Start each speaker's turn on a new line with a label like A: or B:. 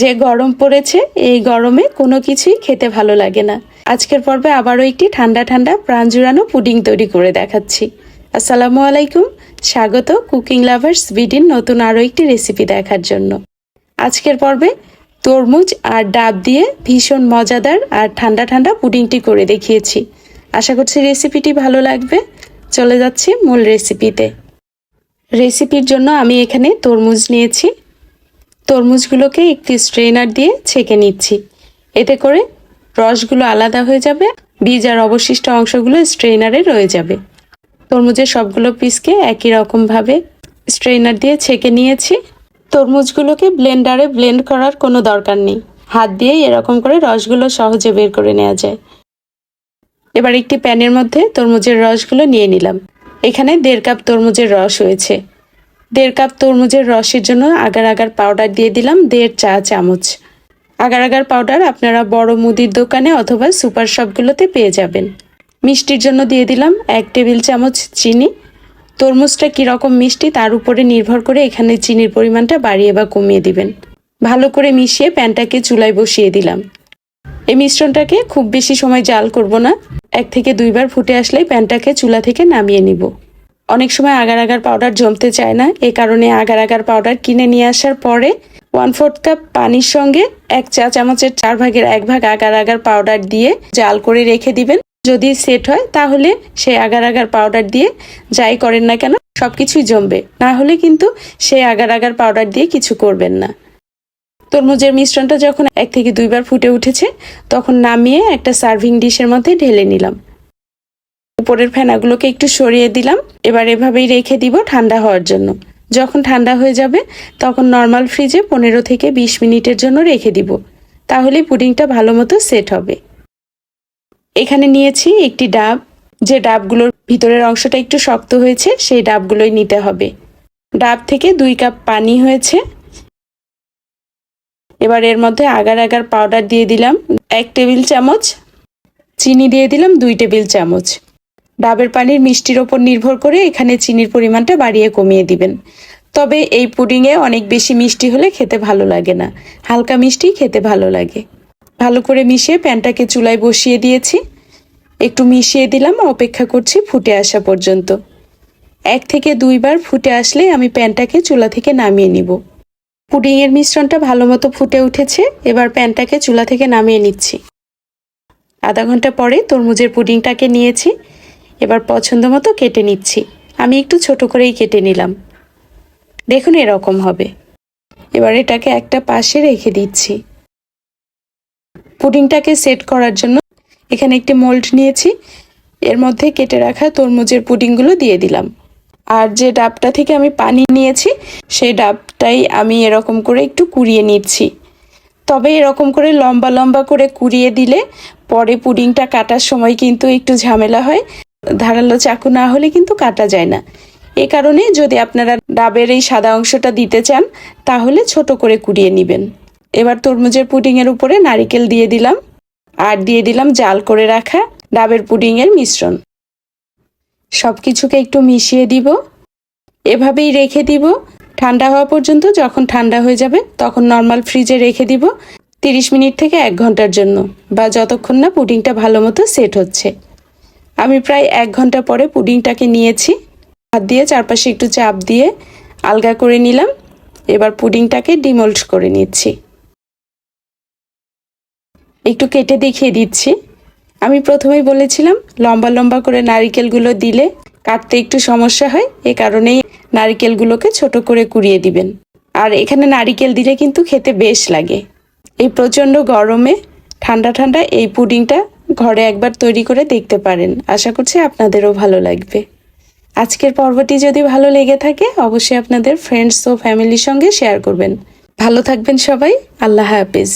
A: যে গরম পড়েছে, এই গরমে কোনো কিছুই খেতে ভালো লাগে না। আজকের পর্বে আবারও একটি ঠান্ডা ঠান্ডা প্রাণ জুড়ানো পুডিং তৈরি করে দেখাচ্ছি। আসসালামু আলাইকুম, স্বাগত কুকিং লাভার্স বিডিন নতুন আরও একটি রেসিপি দেখার জন্য। আজকের পর্বে তরমুজ আর ডাব দিয়ে ভীষণ মজাদার আর ঠান্ডা ঠান্ডা পুডিংটি করে দেখিয়েছি। আশা করছি রেসিপিটি ভালো লাগবে। চলে যাচ্ছি মূল রেসিপিতে। রেসিপির জন্য আমি এখানে তরমুজ নিয়েছি। তরমুজগুলোকে একটি স্ট্রেনার দিয়ে ছেঁকে নিচ্ছি। এতে করে রসগুলো আলাদা হয়ে যাবে, বীজ আর অবশিষ্ট অংশগুলো স্ট্রেনারে রয়ে যাবে। তরমুজের সবগুলো পিসকে একই রকমভাবে স্ট্রেনার দিয়ে ছেঁকে নিয়েছি। তরমুজগুলোকে ব্লেন্ডারে ব্লেন্ড করার কোনো দরকার নেই। হাত দিয়েই এরকম করে রসগুলো সহজে বের করে নেওয়া যায়। এবার একটি প্যানের মধ্যে তরমুজের রসগুলো নিয়ে নিলাম। এখানে দেড় কাপ তরমুজের রস হয়েছে। দেড় কাপ তরমুজের রসের জন্য আগার আগার পাউডার দিয়ে দিলাম, দেড় চা চামচ। আগার আগার পাউডার আপনারা বড় মুদির দোকানে অথবা সুপার শপগুলোতে পেয়ে যাবেন। মিষ্টির জন্য দিয়ে দিলাম এক টেবিল চামচ চিনি। তরমুজটা কীরকম মিষ্টি তার উপরে নির্ভর করে এখানে চিনির পরিমাণটা বাড়িয়ে বা কমিয়ে দিবেন। ভালো করে মিশিয়ে প্যানটাকে চুলায় বসিয়ে দিলাম। এই মিশ্রণটাকে খুব বেশি সময় জাল করব না। এক থেকে দুইবার ফুটে আসলেই প্যানটাকে চুলা থেকে নামিয়ে নিব। অনেক সময় আগার আগার পাউডার জমতে চায় না। এ কারণে আগার আগার পাউডার কিনে নিয়ে আসার পরে ওয়ান ফোর্থ কাপ পানির সঙ্গে এক চা চামচের চার ভাগের এক ভাগ আগার আগার পাউডার দিয়ে জাল করে রেখে দিবেন। যদি সেট হয়, তাহলে সেই আগার আগার পাউডার দিয়ে যাই করেন না কেন সব কিছুই জমবে। না হলে কিন্তু সেই আগার আগার পাউডার দিয়ে কিছু করবেন না। তরমুজের মিশ্রণটা যখন এক থেকে দুইবার ফুটে উঠেছে, তখন নামিয়ে একটা সার্ভিং ডিশের মধ্যে ঢেলে নিলাম। উপরের ফেনাগুলোকে একটু সরিয়ে দিলাম। এবার এভাবেই রেখে দিব ঠান্ডা হওয়ার জন্য। যখন ঠান্ডা হয়ে যাবে, তখন নর্মাল ফ্রিজে পনেরো থেকে বিশ মিনিটের জন্য রেখে দিব। তাহলে পুডিংটা ভালো মতো সেট হবে। এখানে নিয়েছি একটি ডাব। যে ডাবগুলোর ভিতরের অংশটা একটু শক্ত হয়েছে, সেই ডাবগুলোই নিতে হবে। ডাব থেকে দুই কাপ পানি হয়েছে। এবার এর মধ্যে আগার আগার পাউডার দিয়ে দিলাম। এক টেবিল চামচ। চিনি দিয়ে দিলাম দুই টেবিল চামচ। ডাবের পানির মিষ্টির ওপর নির্ভর করে এখানে চিনির পরিমাণটা বাড়িয়ে কমিয়ে দিবেন। তবে এই পুডিংয়ে অনেক বেশি মিষ্টি হলে খেতে ভালো লাগে না। হালকা মিষ্টি খেতে ভালো লাগে। ভালো করে মিশিয়ে প্যানটাকে চুলায় বসিয়ে দিয়েছি। একটু মিশিয়ে দিলাম, অপেক্ষা করছি ফুটে আসা পর্যন্ত। এক থেকে দুইবার ফুটে আসলে আমি প্যানটাকে চুলা থেকে নামিয়ে নিব। পুডিংয়ের মিশ্রণটা ভালো মতো ফুটে উঠেছে, এবার প্যানটাকে চুলা থেকে নামিয়ে নিচ্ছি। আধা ঘণ্টা পরে তরমুজের পুডিংটাকে নিয়েছি। এবার পছন্দ মতো কেটে নিচ্ছি। আমি একটু ছোট করেই কেটে নিলাম। দেখুন এরকম হবে। এবার এটাকে একটা পাশে রেখে দিচ্ছি। পুডিংটাকে সেট করার জন্য এখানে একটি মোল্ড নিয়েছি। এর মধ্যে কেটে রাখা তরমুজের পুডিংগুলো দিয়ে দিলাম। আর যে ডাবটা থেকে আমি পানি নিয়েছি, সেই ডাবটাই আমি এরকম করে একটু কুড়িয়ে নিচ্ছি। তবে এরকম করে লম্বা লম্বা করে কুড়িয়ে দিলে পরে পুডিংটা কাটার সময় কিন্তু একটু ঝামেলা হয়। ধারালো চাকু না হলে কিন্তু কাটা যায় না। এ কারণে যদি আপনারা ডাবের এই সাদা অংশটা দিতে চান, তাহলে ছোট করে কুড়িয়ে নেবেন। এবার তরমুজের পুডিংয়ের উপরে নারিকেল দিয়ে দিলাম। আর দিয়ে দিলাম জাল করে রাখা ডাবের পুডিংয়ের মিশ্রণ। সব কিছুকে একটু মিশিয়ে দিব। এভাবেই রেখে দিব। ঠান্ডা হওয়া পর্যন্ত যখন ঠান্ডা হয়ে যাবে, তখন নর্মাল ফ্রিজে রেখে দিব। তিরিশ মিনিট থেকে এক ঘণ্টার জন্য, বা যতক্ষণ না পুডিংটা ভালো মতো সেট হচ্ছে। আমি প্রায় এক ঘণ্টা পরে পুডিংটাকে নিয়েছি। হাত দিয়ে চারপাশে একটু চাপ দিয়ে আলগা করে নিলাম। এবার পুডিংটাকে ডিমোল্ড করে নিচ্ছি। একটু কেটে দেখিয়ে দিচ্ছি। আমি প্রথমেই বলেছিলাম, লম্বা লম্বা করে নারিকেলগুলো দিলে কাটতে একটু সমস্যা হয়। এ কারণেই নারিকেলগুলোকে ছোট করে কুড়িয়ে দিবেন। আর এখানে নারিকেল দিলে কিন্তু খেতে বেশ লাগে। এই প্রচণ্ড গরমে ঠান্ডা ঠান্ডা এই পুডিংটা ঘরে একবার তৈরি করে দেখতে পারেন। আশা করছি আপনাদেরও ভালো লাগবে। আজকের পর্বটি যদি ভালো লেগে থাকে, অবশ্যই আপনাদের ফ্রেন্ডস ও ফ্যামিলির সঙ্গে শেয়ার করবেন। ভালো থাকবেন সবাই। আল্লাহ হাফিজ।